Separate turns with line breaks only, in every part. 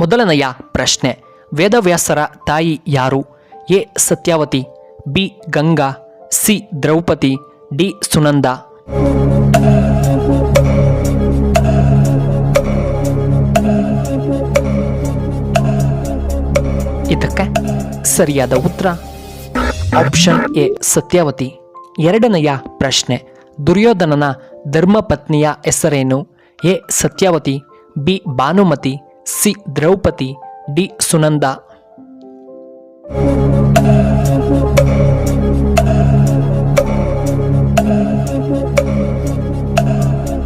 ಮೊದಲನೆಯ ಪ್ರಶ್ನೆ. ವೇದವ್ಯಾಸರ ತಾಯಿ ಯಾರು? A. Satyavati, B. Ganga, C. Draupadi, D. Sunanda. ಇದಕ್ಕೆ ಸರಿಯಾದ ಉತ್ತರ? Option A. ಸತ್ಯಾವತಿ. ಎರಡನೆಯ ಪ್ರಶ್ನೆ. ದುರ್ಯೋಧನನ ಧರ್ಮಪತ್ನಿಯ ಹೆಸರೇನು? A. Satyavati, B. Bhanumati C Draupadi, D Sunanda.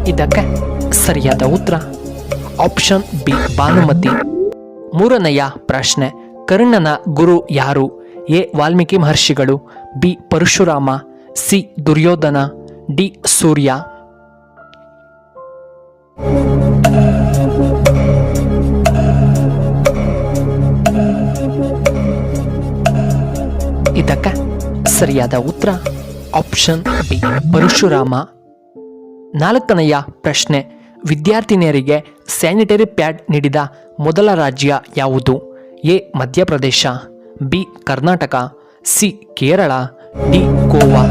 ಇದಕ್ಕೆ ಸರಿಯಾದ ಉತ್ತರ. Option B, Bhanumati. ಮೂರನೆಯ ಪ್ರಶ್ನೆ, ಕರ್ಣನ ಗುರು ಯಾರು? ಎ, ವಾಲ್ಮೀಕಿ ಮಹರ್ಷಿಗಳು, B, Parashurama, C, Duryodhana, D, Surya. ಇದಕ್ಕೆ ಸರಿಯಾದ ಉತ್ತರ ಆಪ್ಷನ್ ಬಿ. ಪರಶುರಾಮ. ನಾಲ್ಕನೆಯ ಪ್ರಶ್ನೆ. ವಿದ್ಯಾರ್ಥಿನಿಯರಿಗೆ ಸ್ಯಾನಿಟರಿ ಪ್ಯಾಡ್ ನೀಡಿದ ಮೊದಲ ರಾಜ್ಯ ಯಾವುದು? A. Madhya Pradesh, B. Karnataka, C. Kerala, D. Goa.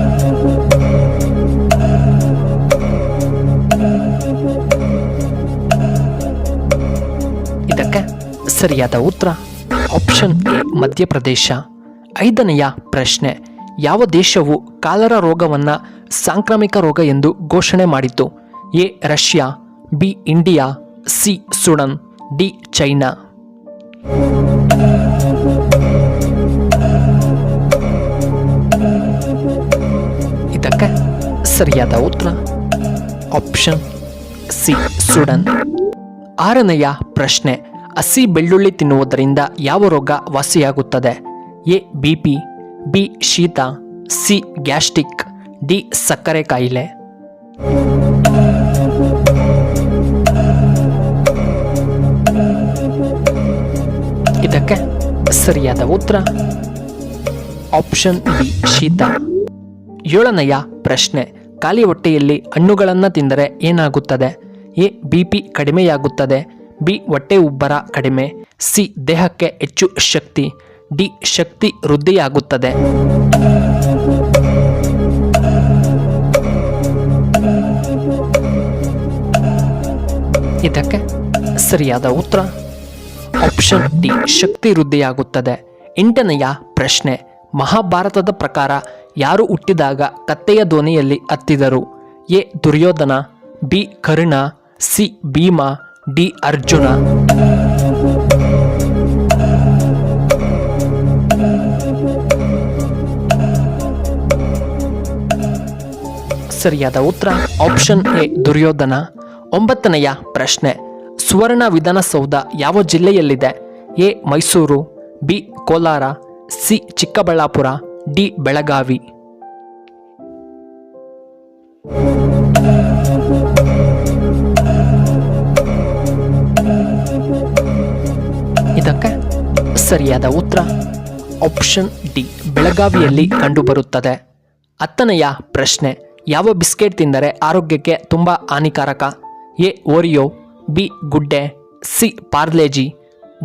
ಇದಕ್ಕೆ ಸರಿಯಾದ ಉತ್ತರ ಆಪ್ಷನ್ ಎ. ಮಧ್ಯಪ್ರದೇಶ. ಐದನೆಯ ಪ್ರಶ್ನೆ, ಯಾವ ದೇಶವು ಕಾಲರ ರೋಗವನ್ನು ಸಾಂಕ್ರಾಮಿಕ ರೋಗ ಎಂದು ಘೋಷಣೆ ಮಾಡಿತು A, Russia, B, India, C, Sudan, D, China. ಇದಕ್ಕೆ ಸರಿಯಾದ ಉತ್ತರ, ಆಪ್ಷನ್ ಸಿ, ಸುಡನ್. ಆರನೆಯ ಪ್ರಶ್ನೆ, ಹಸಿ ಬೆಳ್ಳುಳ್ಳಿ ತಿನ್ನುವುದರಿಂದ ಯಾವ ರೋಗ ವಾಸಿಯಾಗುತ್ತದೆ? ಎ ಬಿ ಪಿ, ಬಿ ಶೀತ, ಸಿ ಗ್ಯಾಸ್ಟ್ರಿಕ್, ಡಿ ಸಕ್ಕರೆ ಕಾಯಿಲೆ. ಇದಕ್ಕೆ ಸರಿಯಾದ ಉತ್ತರ, ಆಪ್ಷನ್ ಬಿ ಶೀತ. ಏಳನೆಯ ಪ್ರಶ್ನೆ, ಖಾಲಿ ಹೊಟ್ಟೆಯಲ್ಲಿ ಹಣ್ಣುಗಳನ್ನು ತಿಂದರೆ ಏನಾಗುತ್ತದೆ? ಎ, ಬಿ ಪಿ ಕಡಿಮೆಯಾಗುತ್ತದೆ, ಬಿ, ಹೊಟ್ಟೆ ಉಬ್ಬರ ಕಡಿಮೆ, ಸಿ, ದೇಹಕ್ಕೆ ಹೆಚ್ಚು ಶಕ್ತಿ ಡಿ ಶಕ್ತಿ ವೃದ್ಧಿಯಾಗುತ್ತದೆ. ಇದಕ್ಕೆ ಸರಿಯಾದ ಉತ್ತರ, ಆಪ್ಷನ್ ಡಿ ಶಕ್ತಿ ವೃದ್ಧಿಯಾಗುತ್ತದೆ. ಎಂಟನೆಯ ಪ್ರಶ್ನೆ, ಮಹಾಭಾರತದ ಪ್ರಕಾರ ಯಾರು ಹುಟ್ಟಿದಾಗ ಕತ್ತೆಯ ಧ್ವನಿಯಲ್ಲಿ ಹತ್ತಿದರು? A. Duryodhana, B. Karna, C. Bhima, D. Arjuna. ಸರಿಯಾದ ಉತ್ತರ? Option A Duryodhana. ಒಂಬತ್ತನೆಯ ಪ್ರಶ್ನೆ. ಸುವರ್ಣ ವಿಧಾನಸೌಧ ಯಾವ ಜಿಲ್ಲೆಯಲ್ಲಿದೆ? A Mysuru B Kolar C Chikkaballapura D Belagavi. ಇದಕ್ಕೆ ಸರಿಯಾದ ಉತ್ತರ? ಆಪ್ಷನ್ ಡಿ ಬೆಳಗಾವಿಯಲ್ಲಿ ಕಂಡುಬರುತ್ತದೆ. ಹತ್ತನೆಯ ಪ್ರಶ್ನೆ. ಯಾವ ಬಿಸ್ಕೆಟ್ ತಿಂದರೆ ಆರೋಗ್ಯಕ್ಕೆ ತುಂಬ ಹಾನಿಕಾರಕ? A. Oreo, B. Good Day, C. Parle G,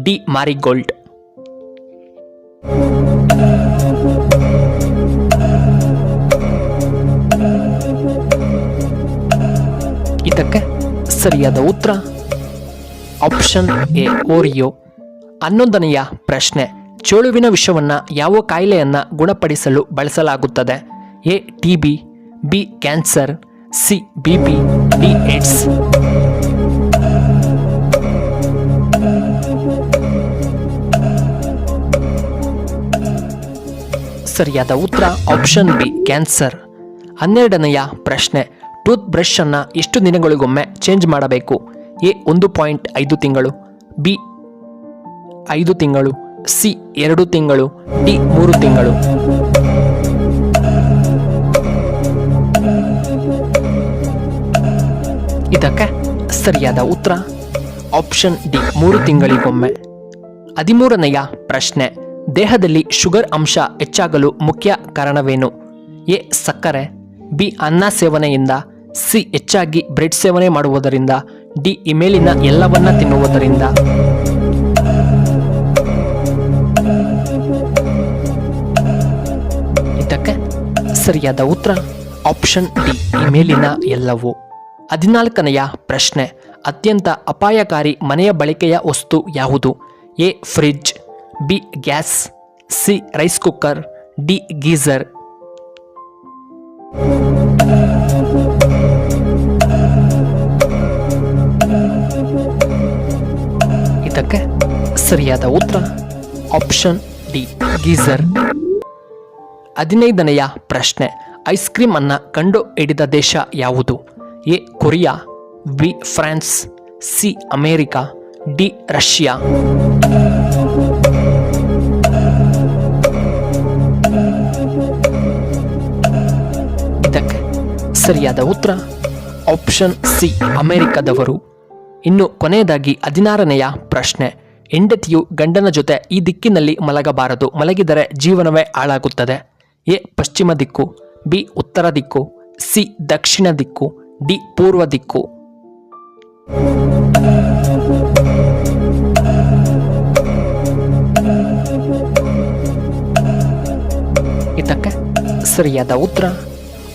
D. Marigold. ಇದಕ್ಕೆ ಸರಿಯಾದ ಉತ್ತರ? Option A. ಓರಿಯೋ. ಹನ್ನೊಂದನೆಯ ಪ್ರಶ್ನೆ. ಚೋಳುವಿನ ವಿಷವನ್ನು ಯಾವ ಕಾಯಿಲೆಯನ್ನು ಗುಣಪಡಿಸಲು ಬಳಸಲಾಗುತ್ತದೆ? A. T B B cancer C B P D AIDS ಸರಿಯಾದ ಉತ್ತರ ಆಪ್ಷನ್ ಬಿ ಕ್ಯಾನ್ಸರ್ ಹನ್ನೆರಡನೆಯ ಪ್ರಶ್ನೆ ಟೂತ್ ಬ್ರಷ್ ಅನ್ನು ಎಷ್ಟು ದಿನಗಳಿಗೊಮ್ಮೆ ಚೇಂಜ್ ಮಾಡಬೇಕು? ಎ, ಒಂದು ಪಾಯಿಂಟ್ ಐದು ತಿಂಗಳು, ಬಿ, ಐದು ತಿಂಗಳು, ಸಿ, ಎರಡು ತಿಂಗಳು, ಡಿ, ಮೂರು ತಿಂಗಳು. ಇದಕ್ಕೆ ಸರಿಯಾದ ಉತ್ತರ ಆಪ್ಷನ್ ಡಿ ಮೂರು ತಿಂಗಳಿಗೊಮ್ಮೆ. ಹದಿಮೂರನೆಯ ಪ್ರಶ್ನೆ, ದೇಹದಲ್ಲಿ ಶುಗರ್ ಅಂಶ ಹೆಚ್ಚಾಗಲು ಮುಖ್ಯ ಕಾರಣವೇನು? ಎ, ಸಕ್ಕರೆ, ಬಿ, ಅನ್ನ ಸೇವನೆಯಿಂದ, ಸಿ, ಹೆಚ್ಚಾಗಿ ಬ್ರೆಡ್ ಸೇವನೆ ಮಾಡುವುದರಿಂದ, ಡಿ, ಇಮೇಲಿನ ಎಲ್ಲವನ್ನ ತಿನ್ನುವುದರಿಂದ. ಇದಕ್ಕೆ ಸರಿಯಾದ ಉತ್ತರ ಆಪ್ಷನ್ ಡಿ ಇಮೇಲಿನ ಎಲ್ಲವೂ. ಹದಿನಾಲ್ಕನೆಯ ಪ್ರಶ್ನೆ. ಅತ್ಯಂತ ಅಪಾಯಕಾರಿ ಮನೆಯ ಬಳಕೆಯ ವಸ್ತು ಯಾವುದು? A. Fridge, B. Gas, C. Rice cooker, D. Geyser. ಇದಕ್ಕೆ ಸರಿಯಾದ ಉತ್ತರ, ಆಪ್ಷನ್ ಡಿ. ಗೀಸರ್. ಹದಿನೈದನೆಯ ಪ್ರಶ್ನೆ. ಐಸ್ ಕ್ರೀಮ್ ಅನ್ನ ಕಂಡು ಹಿಡಿದ ದೇಶ ಯಾವುದು? A Korea, B France, C America, D Russia. ಇದಕ್ಕೆ ಸರಿಯಾದ ಉತ್ತರ, ಆಪ್ಷನ್ ಸಿ ಅಮೆರಿಕದವರು. ಇನ್ನು ಕೊನೆಯದಾಗಿ ಹದಿನಾರನೆಯ ಪ್ರಶ್ನೆ, ಹೆಂಡತಿಯು ಗಂಡನ ಜೊತೆ ಈ ದಿಕ್ಕಿನಲ್ಲಿ ಮಲಗಬಾರದು, ಮಲಗಿದರೆ ಜೀವನವೇ ಹಾಳಾಗುತ್ತದೆ. ಎ ಪಶ್ಚಿಮ ದಿಕ್ಕು, ಬಿ ಉತ್ತರ ದಿಕ್ಕು, ಸಿ ದಕ್ಷಿಣ ದಿಕ್ಕು. ಡಿ ಪೂರ್ವ ದಿಕ್ಕು. ಇದಕ್ಕೆ ಸರಿಯಾದ ಉತ್ತರ.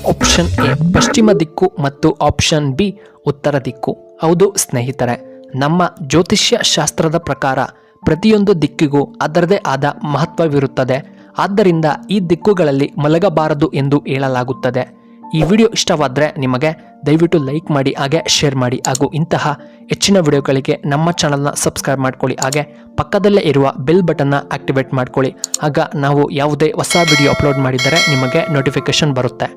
ಆಪ್ಷನ್ ಎ ಪಶ್ಚಿಮ ದಿಕ್ಕು ಮತ್ತು ಆಪ್ಷನ್ ಬಿ ಉತ್ತರ ದಿಕ್ಕು. ಹೌದು ಸ್ನೇಹಿತರೆ, ನಮ್ಮ ಜ್ಯೋತಿಷ್ಯ ಶಾಸ್ತ್ರದ ಪ್ರಕಾರ ಪ್ರತಿಯೊಂದು ದಿಕ್ಕಿಗೂ ಅದರದೇ ಆದ ಮಹತ್ವವಿರುತ್ತದೆ. ಆದ್ದರಿಂದ ಈ ದಿಕ್ಕುಗಳಲ್ಲಿ ಮಲಗಬಾರದು ಎಂದು ಹೇಳಲಾಗುತ್ತದೆ. ಈ ವಿಡಿಯೋ ಇಷ್ಟವಾದರೆ ನಿಮಗೆ ದಯವಿಟ್ಟು ಲೈಕ್ ಮಾಡಿ, ಹಾಗೆ ಶೇರ್ ಮಾಡಿ, ಹಾಗೂ ಇಂತಹ ಹೆಚ್ಚಿನ ವಿಡಿಯೋಗಳಿಗೆ ನಮ್ಮ ಚಾನಲ್ನ ಸಬ್ಸ್ಕ್ರೈಬ್ ಮಾಡ್ಕೊಳ್ಳಿ, ಹಾಗೆ ಪಕ್ಕದಲ್ಲೇ ಇರುವ ಬೆಲ್ ಬಟನ್ನ ಆಕ್ಟಿವೇಟ್ ಮಾಡ್ಕೊಳ್ಳಿ. ಆಗ ನಾವು ಯಾವುದೇ ಹೊಸ ವಿಡಿಯೋ ಅಪ್ಲೋಡ್ ಮಾಡಿದರೆ ನಿಮಗೆ ನೋಟಿಫಿಕೇಶನ್ ಬರುತ್ತೆ.